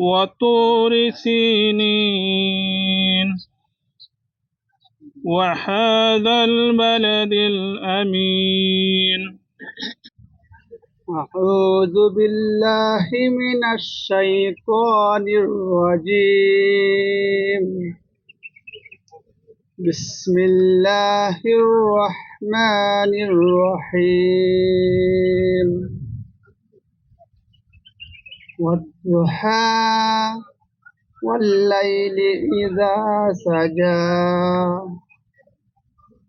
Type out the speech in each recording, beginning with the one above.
وطور سينين. وهذا البلد الأمين. أعوذ بالله من الشيطان الرجيم. بسم الله الرحمن الرحيم. والضحى والليل إذا سجى.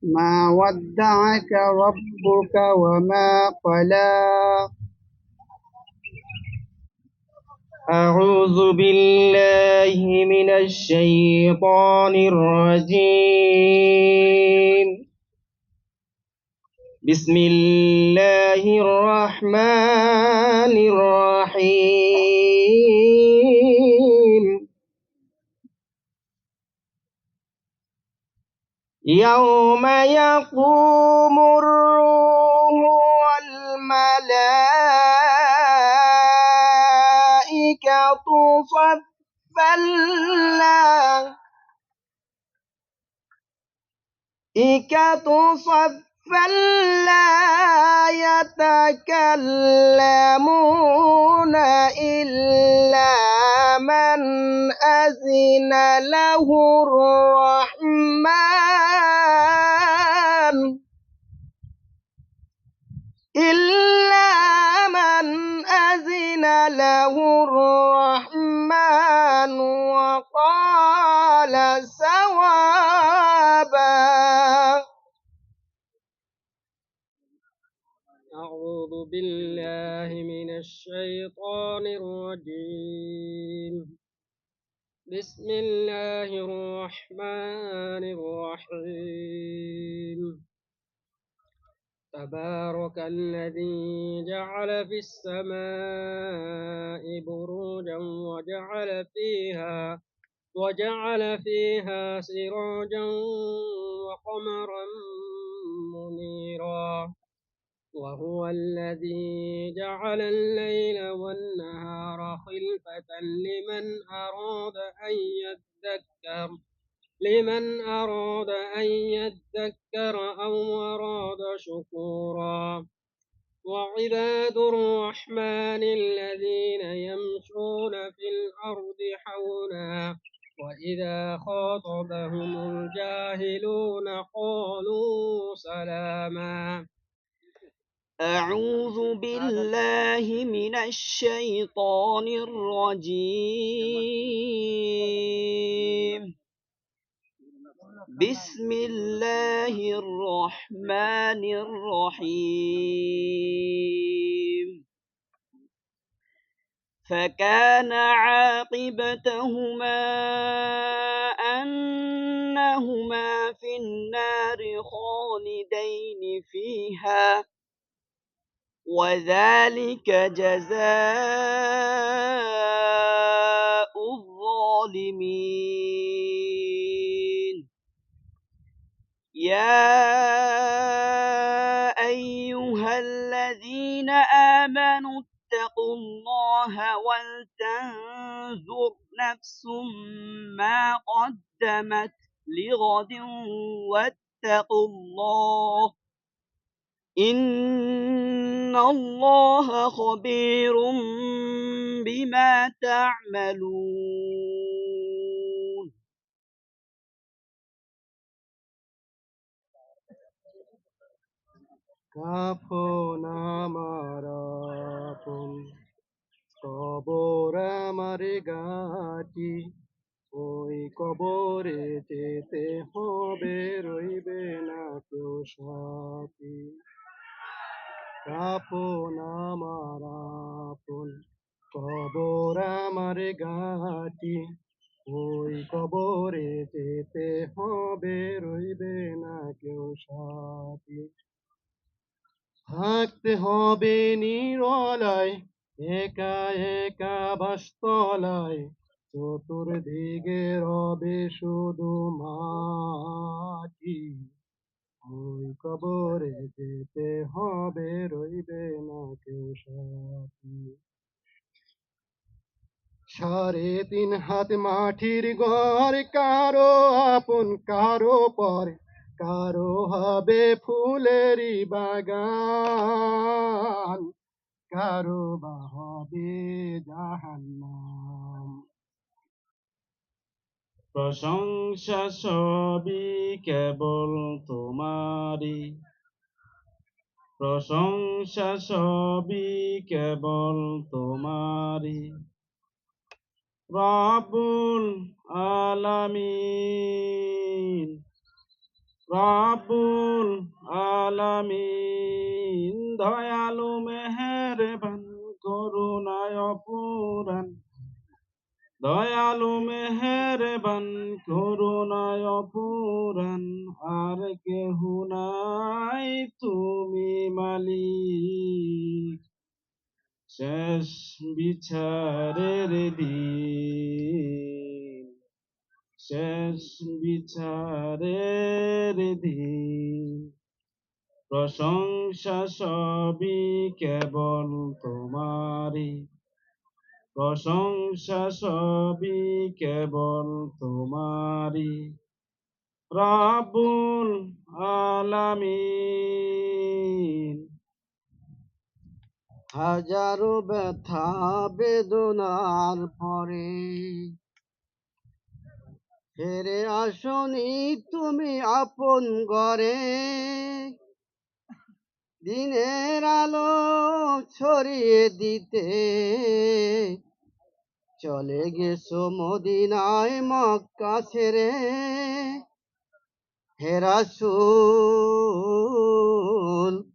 ما ودعك ربك وما قلى. أعوذ بالله من الشيطان الرجيم. بسم الله الرحمن الرحيم. يوم يقوم الروح والملائكة صفا لا صفا لا يتكلمون إلا من أذن له الرحمن إلا من أذن له الرحمن وقال سوابا الشيطان الرجيم. بسم الله الرحمن الرحيم. تبارك الذي جعل في السماء بروجا وجعل فيها وجعل فيها سراجا وقمرا منيرا. وهو الذي جعل الليل والنهار خلفة لمن أراد أن يذكر لمن أراد أن يذكر أو أراد شكورا. وعباد الرحمن الذين يمشون في الأرض حولا وإذا خاطبهم الجاهلون قالوا سلاما. أعوذ بالله من الشيطان الرجيم. بسم الله الرحمن الرحيم. فكان عاقبتهما أنهما في النار خالدين فيها. وذلك جزاء الظالمين. يا أيها الذين آمنوا اتقوا الله ولتنظر نفس ما قدمت لغد واتقوا الله إن الله خبير بما تعملون কাফন আমার আপন কবর আমার গাটি ওই কবরে যেতে হবে রইবে না কেউ সাথী কাফন আমার আপন, কবর আমার গাটি কবরে যেতে হবে, রইবে না কেউ সাথী। থাকতে হবে নিরলায়, একা একা বাস্তলায়। চতুর্দিকে রবে শুধু মাটি। ওই কবরে যেতে হবে, রইবে না কেউ সাথী। সাড়ে তিন হাত মাটির ঘর, কারও আপন, কারও পরে, কারও হবে ফুলেরই বাগান। কারও বা হবে জাহান্নাম। প্রশংসা সবই কেবল তোমারই। প্রশংসা সবই কেবল তোমারই। রাবুল আলামিন রাবুল আলামিন, দয়ালু মেহেরবান, করুণায় পুরাণ দয়ালু মেহেরবান, করুণায় পুরাণ আর কেহু নাই তুমি মালিক। শেষ বিচারের দিন, শেষ বিচারের দিন। প্রশংসা সবই কেবল তোমারই প্রশংসা সবই কেবল তোমারই। রাবুল আলামিন। হাজারো ব্যথা বেদনার পরে ফেরে আসনি তুমি আপন ঘরে। দিনের আলো ছড়িয়ে দিতে। চলে গেছো মদিনায় মক্কা ছেড়ে। হেরাসুল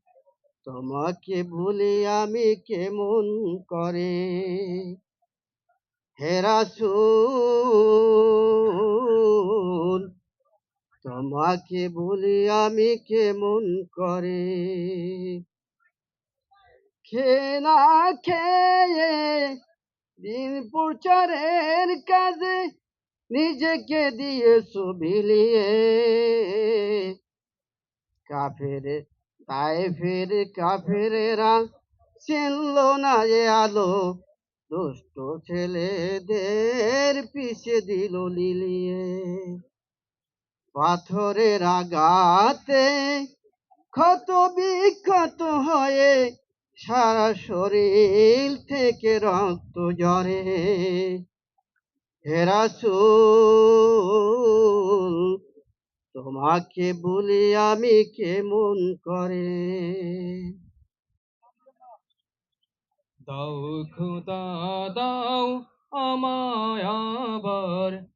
তোমাকে ভুলি আমি কেমন করে? হেরাসুল তোমাকে ভুলি আমি কেমন করে? খেয়ে না খেয়ে দিন প্রচারের কাজে নিজেকে দিয়েছ বিলিয়ে। কাফেরে তাই ফের কাফেরেরা চিনল না যে আলো। দুষ্ট ছেলেদের পিছে দিল লিলিয়ে। পাথরের আঘাতে ক্ষত বিক্ষত হয়ে সারা শরীর থেকে রক্ত ঝরে। হেরাসুল তোমাকে বলি আমি কেমন করে? দাও খুদা, দাও আমায় আবার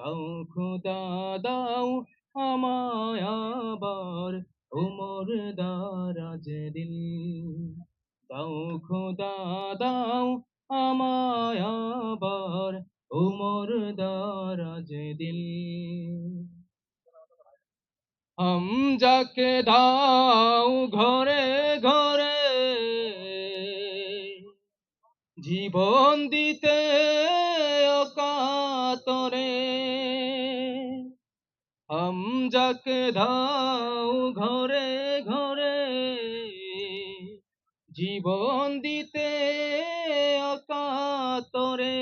দাও, খোদা দাও আমায় আবার উমর দারাজ দিল দাও, খোদা দাও আমায় আবার উমর দারাজ দিল হামজাকে দাও ঘরে ঘরে জীবন দিতে অকাতরে। হামজাকে দাও ঘরে ঘরে, জীবন দিতে অকাতরে।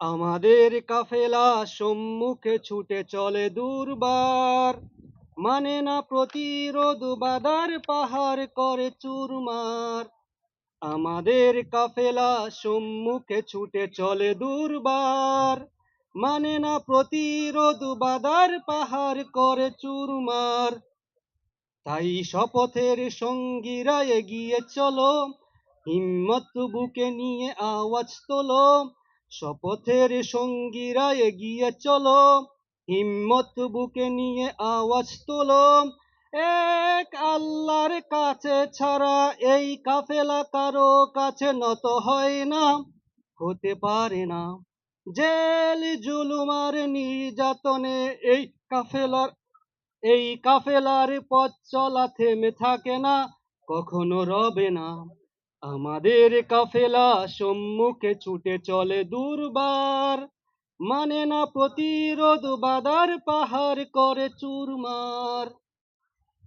আমাদের কাফেলা সম্মুখে ছুটে চলে দুর্বার মানে না প্রতিরোধ বাদার পাহাড় করে চুরমার। আমাদের কাফেলা সম্মুখে ছুটে চলে দুর্বার। মানে না প্রতিরোধ বাদার পাহাড় করে চুরমার। তাই শপথের সঙ্গীরা এগিয়ে চলো, হিম্মত বুকে নিয়ে আওয়াজ তোলো। শপথের সঙ্গীরা এগিয়ে চলো, হিম্মত বুকে নিয়ে আওয়াজ তোলো। এক আল্লাহর কাছে ছাড়া এই কাফেলা কারও কাছে নত হয় না, হতে পারে না। জেল জুলুমার নির্যাতনে এই কাফেলার এই কাফেলার পথ চলা থেমে থাকে না, কখনো রবে না। আমাদের কাফেলা সম্মুখে ছুটে চলে দুর্বার মানে না প্রতিরোধ বাদার পাহাড় করে চুরমার।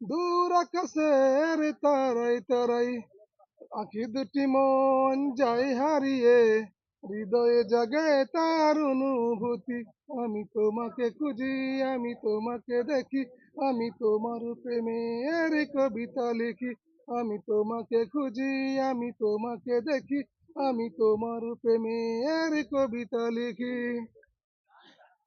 দূর আকাশের তারাই তারাই, আখি দুটি মন যায় হারিয়ে, হৃদয়ে জাগে তার অনুভূতি। আমি তোমাকে খুঁজি, আমি তোমাকে দেখি, আমি তোমার প্রেমের কবিতা লিখি। আমি তোমাকে খুঁজি, আমি তোমাকে দেখি, আমি তোমার প্রেমের কবিতা লিখি।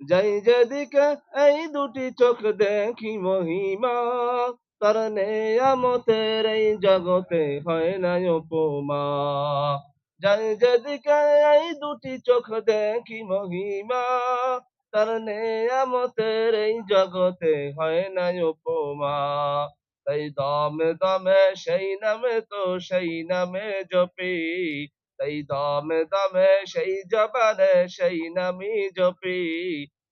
যাই যেদিকে এই দুটি চোখ দেখি মহিমা, তার নেয়ামতের এই জগতে হয় না উপমা। যাই যেদিকে এই দুটি চোখ দেখি মহিমা, তার নেয়ামতের এই জগতে হয় না উপমা। তাই দমে দমে সেই নামে তো সেই নামে জপি তাই দমে দমে সেই জবানে সেই নামি জপি,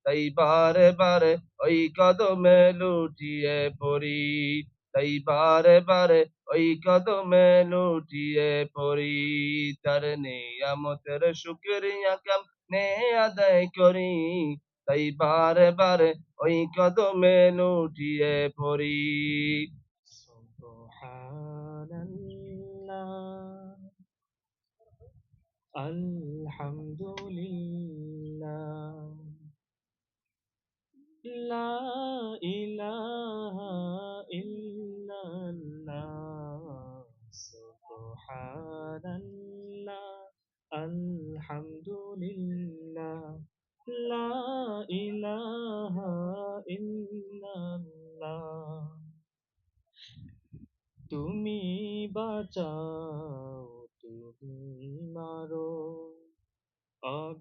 তাই বারে বারে ওই কদমে লুটিয়ে পড়ি, তাই বারে বারে ওই কদমে লুটিয়ে পড়ি। তার নিয়ামতের শুক্রিয়া কাম নে আদায় করি, তাই বারে বারে ওই কদমে লুটিয়ে পড়ি। সুবহানাল্লাহ। আলহামদুলিল্লাহ। লা ইলাহা ইল্লাল্লাহ। সুবহানাল্লাহ। আলহামদুলিল্লাহ। লা ইলাহা ইল্লাল্লাহ। তুমি বাঁচাও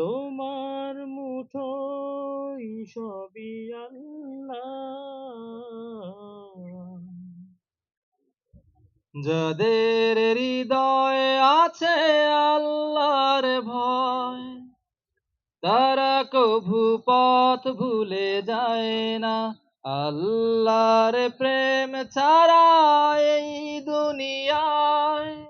তোমার মুঠোই সবই যাদের হৃদয়ে আছে আল্লাহর ভয়, তারা কভু পথ ভুলে যায় না। আল্লাহর প্রেম ছাড়া এই দুনিয়ায়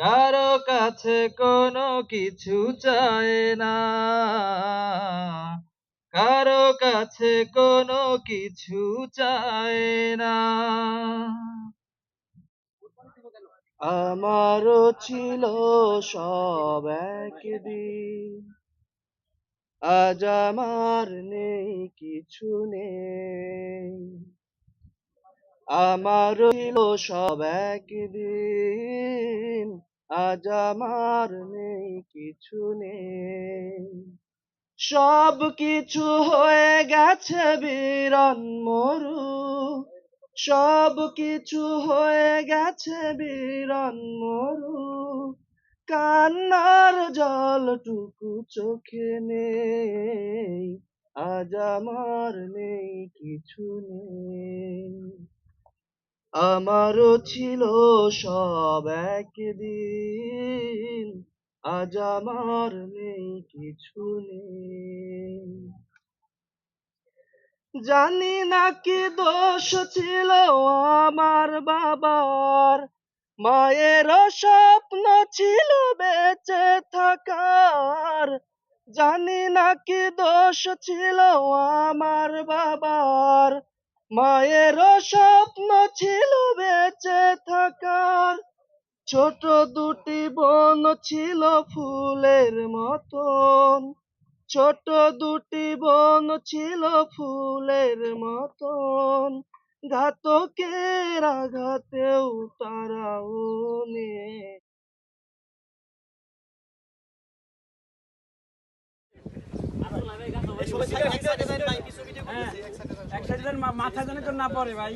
কারও কাছে কোনো কিছু চায় না। কারও কাছে কোনো কিছু চায় না। আমারও ছিল সব একদিন। আজ আমার নেই, কিছু নেই। আমারও ছিল সব একদিন। আজ আমার নেই, কিছু নেই। সব কিছু হয়ে গেছে বিরন মরু। সব কিছু হয়ে গেছে বিরন মরু। কান্নার জলটুকু চোখে নেই। আজ আমার নেই, কিছু নেই। আমারও ছিল সব একদিন, আজ আমার নেই কিছু নেই। জানি না কি দোষ ছিল আমার বাবার, মায়ের স্বপ্ন ছিল বেঁচে থাকার। জানি না কি দোষ ছিল আমার বাবার মায়েরও স্বপ্ন ছিল বেঁচে থাকার। ছোট দুটি বোন ছিল ফুলের মতন। ছোট দুটি বোন ছিল ফুলের মতন। ঘাতকের আঘাতেও এক সাইডের মাথা যেন কেউ না পড়ে ভাই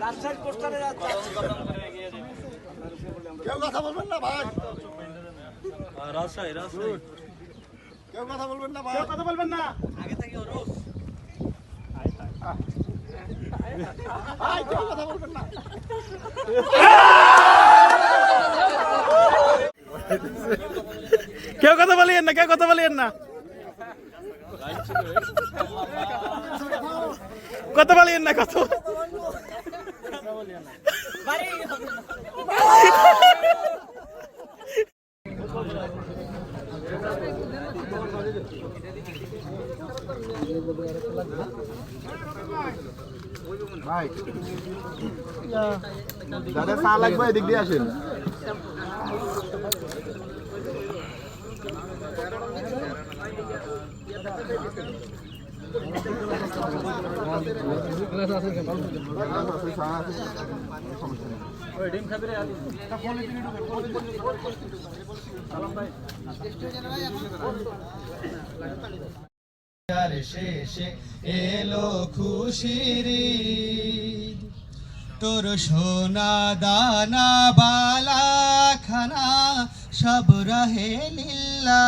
রাজশাহী পোস্টারে কেউ কথা বলবেন না ভাই রাজশাহী রাজশাহী কেউ কথা বলবেন না ভাই কথা বলবেন না ভাই। কেউ কথা বলবেন না কেউ কথা বলিয়েন না, কে কথা বলিয়েন না? কথা বলিয়েন না কত যাদের চা লাগবে এদিক দিয়ে আসেন আর শেষে এলো খুশির। তোর সোনা দানা বালা খানা সব রহে লীলা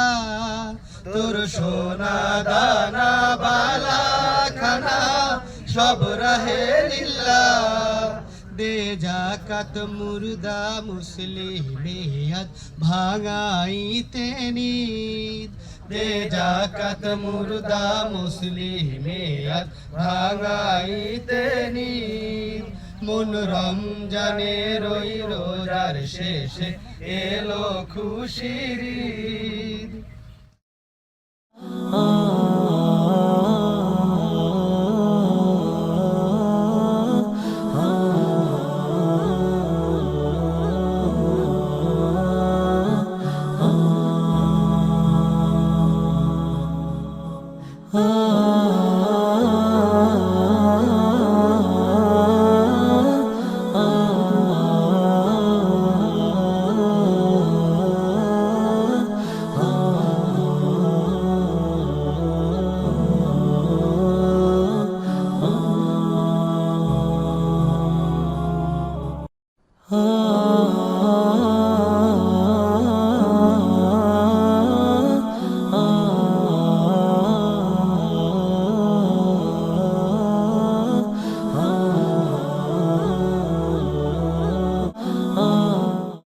তোর সোনা, দানা, বালা, খানা, সব রহে লীলা দে জাকাত মুর্দা মুসলিমিয়াত ভাঙাইতে নিদ দে জাকাত মুর্দা মুসলিমিয়াত ভাঙাইতে নিদ মন রমজানের ওই রোজার শেষে এলো খুশির। Oh.